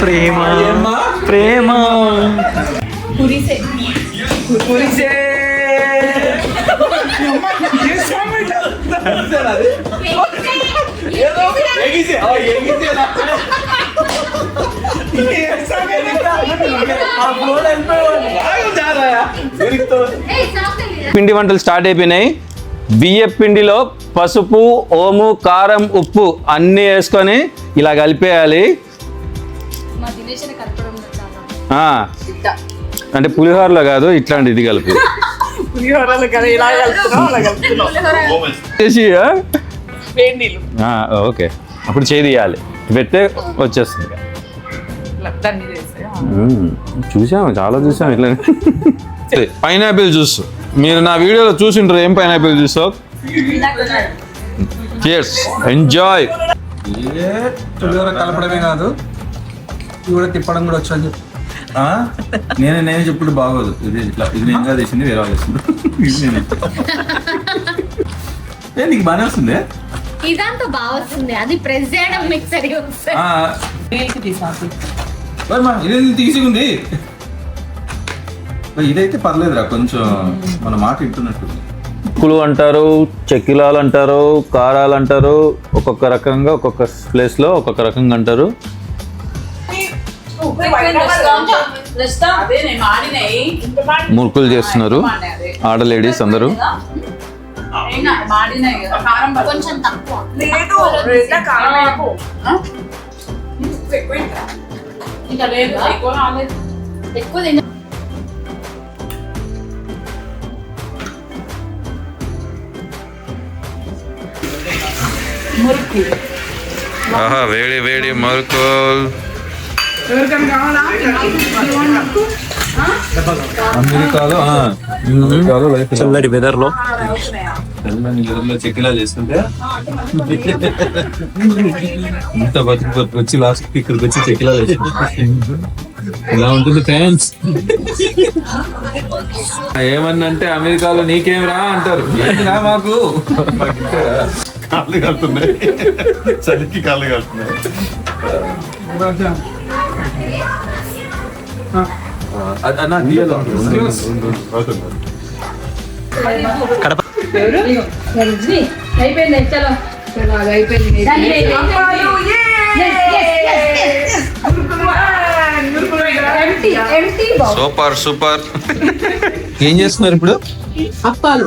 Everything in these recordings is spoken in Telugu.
ప్రేమ. ప్రేమ. పిండి వంటలు స్టార్ట్ అయిపోయినాయి. బియ్య పిండిలో పసుపు ఓము కారం ఉప్పు అన్నీ వేసుకొని ఇలా కలిపేయాలి. మా దినేష్ కలపడం చాలా ఆ, అంటే పులిహోరలో కాదు ఇట్లాంటి ఇది కలిపి ఓకే. అప్పుడు చేయి తీయాలి పెడితే వచ్చేస్తుంది. చూసాము చాలా చూసాము ఇట్లా పైనాపిల్ జ్యూస్. మీరు నా వీడియోలో చూసింటారు ఏం పైనాపిల్ జ్యూస్ చియర్స్ ఎంజాయ్ పులిహోర కలపడమే కాదు ఇది కూడా తిప్పడం కూడా వచ్చు అని చెప్పి. ఆ? నేను నేను చెప్పుడు బాగోదు. ఇది ఇట్లా ఇది నేను కాదు చేసింది వేరే వాళ్ళు ఇది నేను. ఏ నీకు బాగానే వస్తుంది? ఇదంతా బాగా వస్తుంది. అది ప్రెస్ చేయడం మీకు సరిగా వస్తుంది. ఇదైతే పర్లేదురా కొంచెం మన మాట వింటున్నట్టు. కులు అంటారు చెక్కిలాలు అంటారు కారాలు అంటారు ఒక్కొక్క రకంగా ఒక్కొక్క ప్లేస్లో ఒక్కొక్క రకంగా అంటారు. మురుకులు చేస్తున్నారు. ఆడ లేడీస్ అందరూ. ఎక్కువ. ఆహా వేడి వేడి మురుకులు? అమెరికాలో ఆ, అమెరికాలో లైఫ్. చల్లటి వెదర్లో చెక్కిలా చేస్తుంటే. ఇంత బతుకు వచ్చి లాస్ట్ ఇక్కడికి వచ్చి చెక్కిలా చేస్తుంది. ఇలా ఉంటుంది ఫ్యాన్స్ ఏమన్నంటే అమెరికాలో నీకేం రా అంటారు. మాకు? కాళ్ళు కలుతున్నాయి చలికి కాళ్ళు కలుతున్నాయి అన్న తీయలో అయిపోయింది చలో సూపర్ సూపర్. ఏం చేస్తున్నారు ఇప్పుడు? అప్పాలు.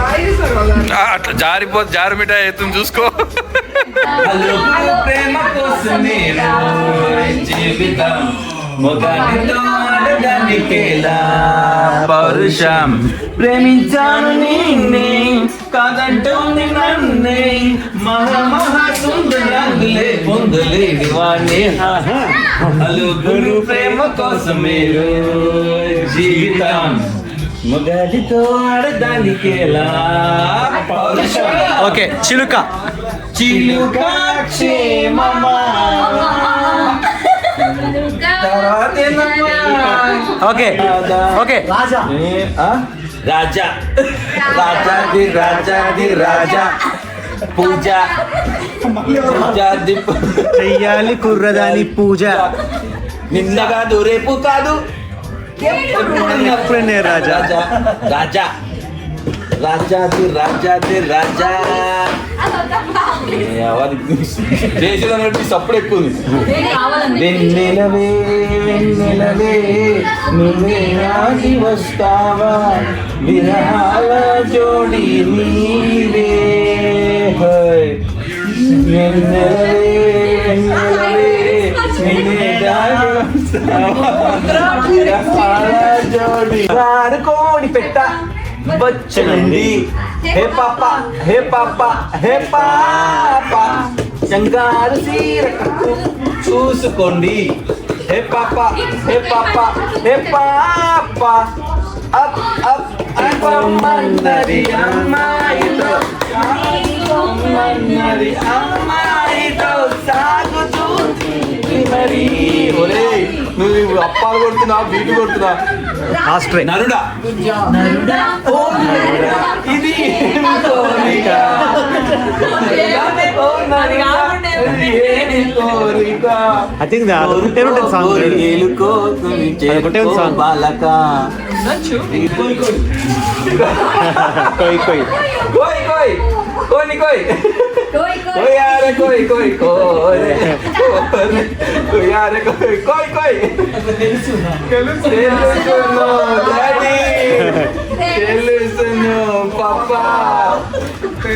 అట్లా జారిపో జారి మిఠాయి ఎత్తుని చూసుకో. ప్రేమ కోసమే జీవితం పౌరుషం. ప్రేమించాను నిన్నే కాదంటోంది నన్నే మహా మహా సుందరంగులే పొందలేని వాణ్ణి. అలుగురు ప్రేమ కోసమే జీవితం మొదటితో ఆడదానికేలా పౌరుషం ఓకే చిలుక. చిలుక? Okay okay. ఏ, ఆ? రాజా. రాజాది రాజాది రాజా. పూజ. పూజాది. చెయ్యాలి కుర్రదాని పూజ. నిన్న కాదు రేపు కాదు. ఎప్పుడైనా రాజా? రాజా. రాజాది రాజాది రాజా ఏ, అవది సప్పుడు ఎక్కువ ఉంది. వెన్నెలవే వెన్నెలవే నువ్వే ఆగి వస్తావా? విరహాల జోడి నీవే. హై. వెన్నెలవే వెన్నెలవే. వాడుకోడి పెట్ట వచ్చనండి హే పాప హే పాప హే పాప. శంగారు సీర చూసుకోండి. హే పాప హే పాప హే పాప. అప్ అప్ అమ్మన్నది అమ్మాయితో. అమ్మన్నది అమ్మాయితో సాగుతుంది మరి? ఒరేయ్ నువ్వు అప్పాలు కొడుతున్నావు బీటు కొడుతున్నావు ఆస్ట్రే. నరుడా. ఇది కోరిక. ఐ థింక్ ఉంటుంది సాంగ్ అదొకటే ఉంది song. బాలక. కొయ్ కొయ్. కోయ్ కోయ్. కోని కోయ్. కోయ్ యారే కోయ్ కోయ్ కోయ్ కోయ్ యారే కోయ్ కోయ్ కోయ్ తెలుసును డాడీ తెలుసును పాపా తెలుసును తెలుసును నాకు ప్రేమ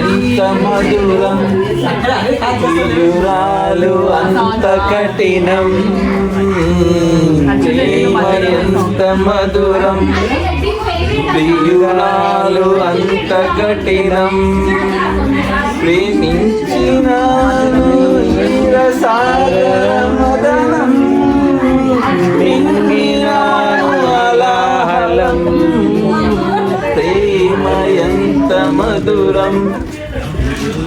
ఎంత మధురం దూరాలు అంత కఠినం ఎంత మధురం ప్రియురాలు అంత కఠినం ప్రేమించిన సాగరం అలాహలం ప్రేమ ఎంత మధురం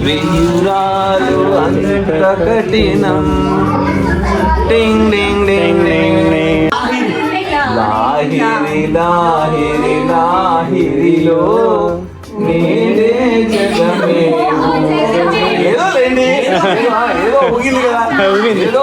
ప్రియురాలు అంత కఠినం టింగ్ డింగ్ డింగ్ డింగ్ లాహిరి లాహిరి లాహిరిలో నేనే జగమే. ఏదో లేండి ఏదో ఊగింది కదా. ఊగింది. ఏదో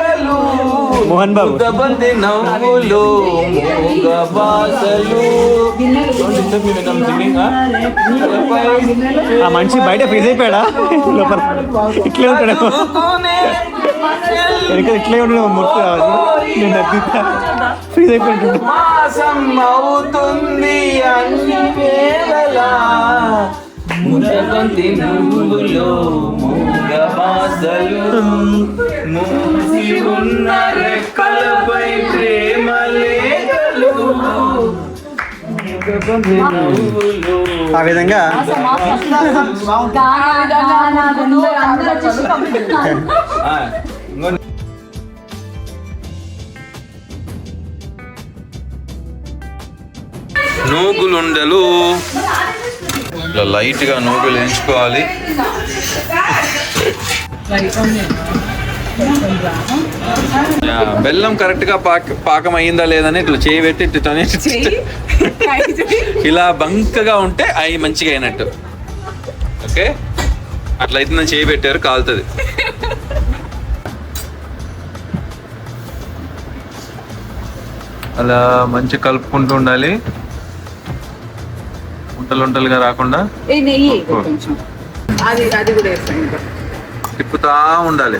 మోహన్ బాబు. ఆ మనిషి బయట ఫ్రీజ్ అయిపోయాడా? లోపల. ఇట్లే ఉంటాడు వెనక ఇట్లే ఉంటాడు ముట్టు నేను ఫ్రీజ్ అయిపోయింటాడు మాసం అవుతుంది అన్ని వేళలా ముదబంతి నువ్వులో మూగబాసలు మూసి ఉన్న రెక్కలపై ప్రేమ లేఖలు ముదబంతి నువ్వులో ఆ విధంగా నూగులుండలు. ఇట్లా లైట్గా నూగులు ఎంచుకోవాలి బెల్లం కరెక్ట్గా పాక పాకం అయిందా లేదని ఇట్లా చేయి పెట్టి ఇలా బంకగా ఉంటే అవి మంచిగా అయినట్టు. ఓకే? అట్లయితే నేను చేయి పెట్టారు కాలుతుంది. అలా మంచి కలుపుకుంటూ ఉండాలి. ఉంటలు ఉంటలుగా రాకుండా తిప్పుతా ఉండాలి.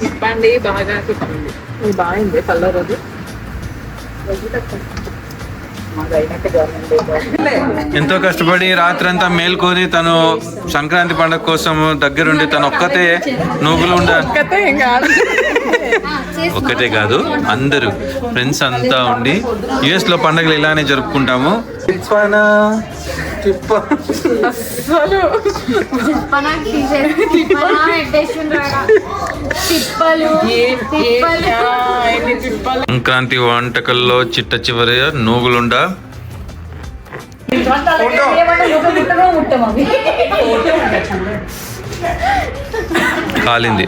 తిప్పండి బాగా తిప్పండి. ఇది బాగుంది కలర్ అది. ఎంతో కష్టపడి రాత్రంతా మేల్కొని తను సంక్రాంతి పండుగ కోసం దగ్గరుండి తను ఒక్కతే నూగులు ఉండ ఒక్కటే కాదు. అందరూ ఫ్రెండ్స్ అంతా ఉండి యుఎస్లో పండుగలు ఇలానే జరుపుకుంటాము. సంక్రాంతి వంటకల్లో చిట్ట చివరి నూగులుండ? కాలింది.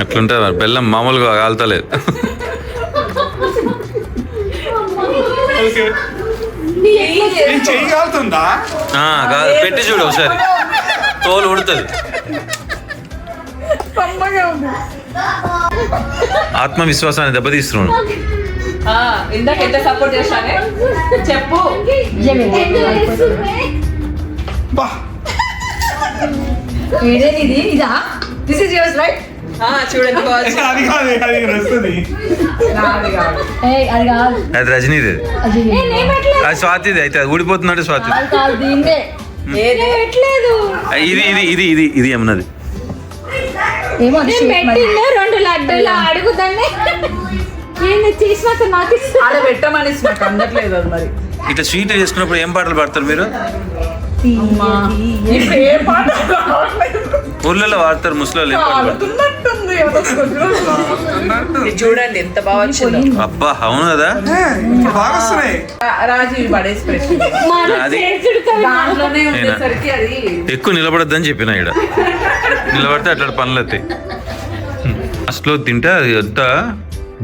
ఎట్లుంటుంది మరి? బెల్లం మామూలుగా కాలుతలేదు. కాదు. పెట్టి చూడు ఒకసారి. తోలు ఉడుతుంది. ఆత్మవిశ్వాసాన్ని దెబ్బతీస్తున్నాడు. ఆ, ఇందాక ఎంత సపోర్ట్ చేశానే? చెప్పు. ఏదేది ఇది? ఇదా? దిస్ ఇస్ యువర్స్ రైట్ చూడండి అది కాదు అది వస్తుంది. నాది కాదు. అది కాదు. అది రజనీది. అది స్వాతిది అయితే అది ఊడిపోతున్నాడు స్వాతి. ఇది ఇది ఇది ఇది ఇది ఏమన్నది? రెండు లడ్డూలు ఇట్లా స్వీట్ చేసుకున్నప్పుడు ఏం పాటలు పాడతారు మీరు. ఊళ్ళలో వాడతారు ముసలి ఏం పాటలు ఇది చూడండి ఎంత బాగా వచ్చిందో. అబ్బా అవును కదా? ఇప్పుడు బాగా వస్తున్నాయి. రాజు ఇవి పడేసి అది- చేసుడు కదా. దాంట్లోనే ఉండేసరికి అది ఎక్కువ నిలబడద్దని చెప్పిన ఇక్కడ నిలబడితే అట్లా పనులు అవుతాయి. ఫస్ట్లో తింటే అది అంతా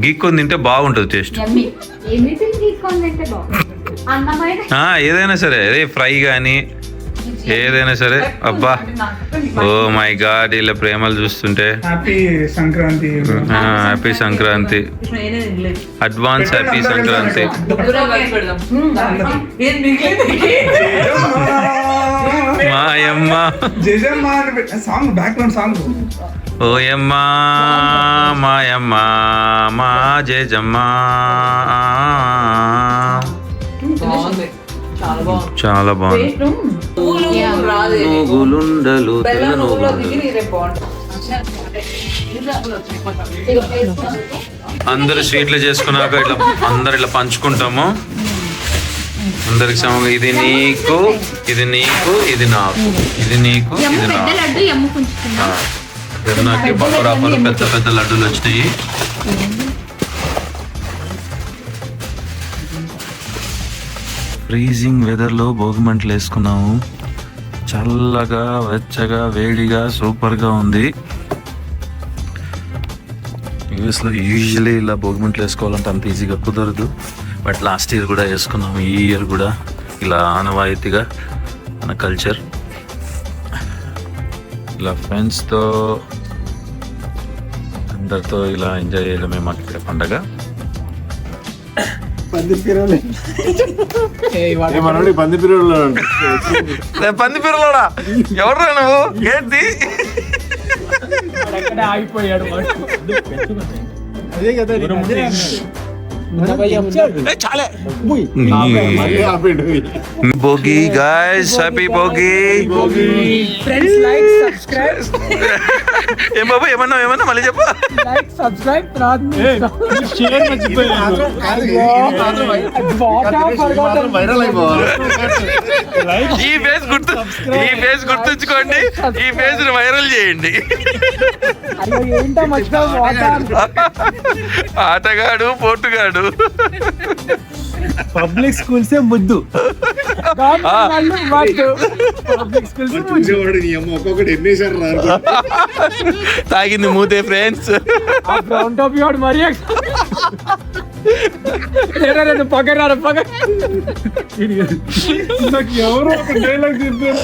గీక్కొని తింటే బాగుంటుంది టేస్ట్. యమ్మీ. ఎనీథింగ్ తీసుకొని తింటే బాగుంటుంది? అన్నమైన ఆ, ఏదైనా సరే అదే ఫ్రై కానీ ఏదైనా సరే అబ్బా. ఓ మై గాడ్ ఇలా ప్రేమలు చూస్తుంటే. Happy Sankranti. Happy. Advance happy Sankranti? మాయమ్మ. జయజమ్మ అని పెట్ట- సాంగ్ బ్యాక్గ్రౌండ్ సాంగ్ ఓయమ్మ మాయమ్మ మా జేజమ్మ. చాలా బాగుంది. బెల్లం తెల్ల అందరు స్వీట్లు చేసుకున్నాక ఇట్లా అందరు ఇట్లా పంచుకుంటాము. అందరికి సమంగా ఇది నీకు ఇది నీకు ఇది నాకు. ఇది నీకు ఇది నాకు. నాకు పక్కరాపలు పెద్ద పెద్ద లడ్డూలు వచ్చినాయి. ఫ్రీజింగ్ వెదర్లో భోగిమంటలు వేసుకున్నాము. చల్లగా వెచ్చగా వేడిగా సూపర్గా ఉంది. యూఎస్లో యూజువలీ ఇలా భోగిమంటలు వేసుకోవాలంటే అంత ఈజీగా కుదరదు. బట్ లాస్ట్ ఇయర్ కూడా వేసుకున్నాము ఈ ఇయర్ కూడా ఇలా ఆనవాయితీగా మన కల్చర్ ఇలా ఫ్రెండ్స్తో అందరితో ఇలా ఎంజాయ్ చేయడమే మాకు ఇక్కడ పండగ. మనోడి పంది పిల్లలు పంది పిల్లలోడా ఎవరు నువ్వు? ఏంటి? ఆగిపోయాడు అదే కదా Bhogi guys happy Bhogi friends like subscribe ఏం బాబు ఏమన్నా ఏమన్నా మళ్ళీ చెప్పు లైక్ సబ్స్క్రైబ్ తర్వాత వైరల్ అయిపోవాలి ఈ ఫేస్ గుర్తు ఈ ఫేస్ గుర్తుంచుకోండి ఈ ఫేస్ వైరల్ చేయండి ఆటగాడు పోటుగాడు పబ్లిక్ స్కూల్స్ ముద్దు. పబ్లిక్ స్కూల్స్ చూసేవాడు నీ అమ్మ? ఒక్కొక్కటి ఎన్నేసారు రా తాగింది మూతే ఫ్రెండ్స్. ఫ్రంట్ ఆఫ్ యువర్ మరి పక్కన పక్క నాకు ఎవరో ఒక డైలాగ్ చెప్పారు.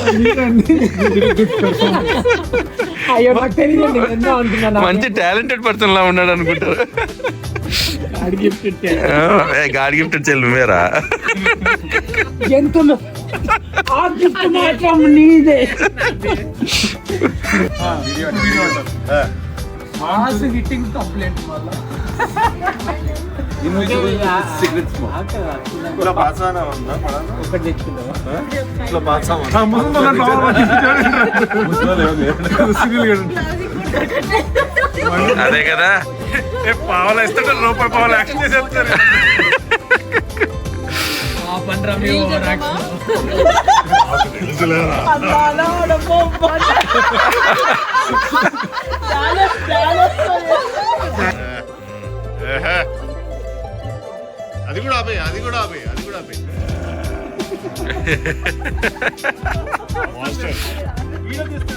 అయ్యో నాకు తెలియదు మంచి టాలెంటెడ్ పర్సన్ లా ఉన్నాడు అనుకుంటారు. గాడి గిఫ్ట్ చెల్లు మేరా ఎంత ఆ గిఫ్ట్ మాత్రం నీదే. మాస్ హిట్టింగ్ కంప్లైంట్ మళ్ళా. ఇట్లా అదే కదా. పావులు ఇస్తాడు రూపాయి పావులు యాక్షన్ చేసి వెళ్తారు. అది కూడా ఆపే అది కూడా ఆపే అది కూడా ఆపే.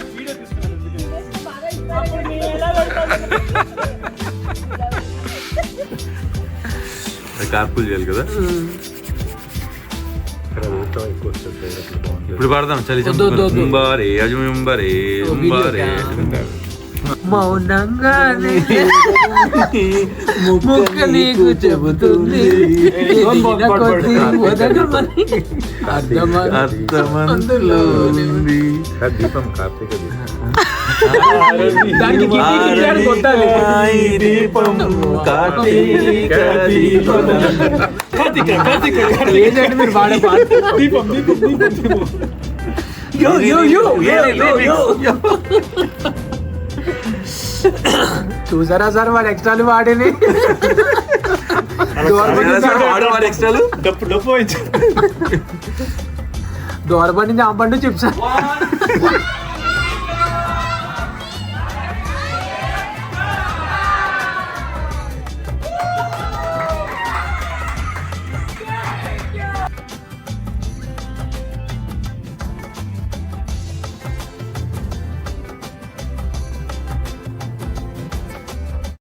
కార్పుల్ చేయాలి కదా? ఇప్పుడు పాడదాం చలి చంబారే అజుంబరే ఉంబారే మౌనంగానే ముక్క నీకు చెబుతుంది. అర్థమని అర్థమందులో దీపం కార్తీక. దీపం. దీపం కార్తీక దీపం ఏంటంటే మీరు వాడే పాట? దీపం దీపం దీపం. దీపం యో యో యో యో యో యో. చూసారా సార్ వాడు ఎక్స్ట్రాలు వాడేని డప్పు డప్పు వాయించు. దూరబడి నుంచి అంపండు చిప్స్.